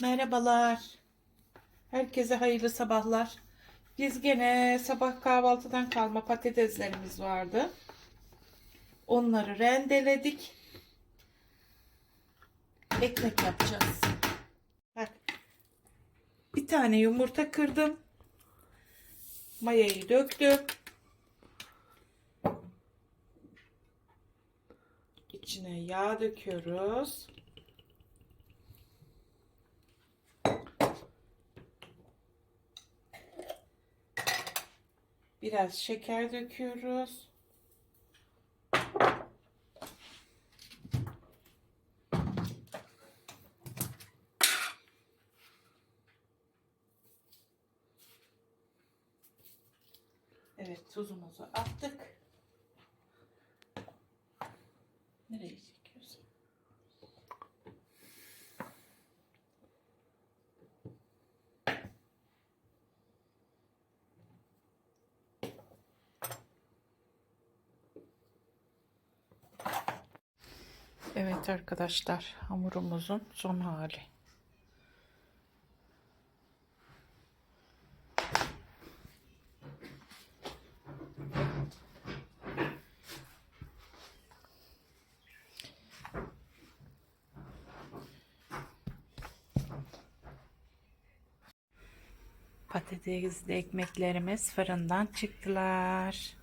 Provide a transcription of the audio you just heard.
Merhabalar. Herkese hayırlı sabahlar. Biz gene sabah kahvaltıdan kalma patateslerimiz vardı. Onları rendeledik. Ekmek yapacağız. Bak. Bir tane yumurta kırdım. Mayayı döktüm. İçine yağ döküyoruz. Biraz şeker döküyoruz. Evet tuzumuzu attık. Nereye Evet arkadaşlar hamurumuzun son hali. Patatesli ekmeklerimiz fırından çıktılar.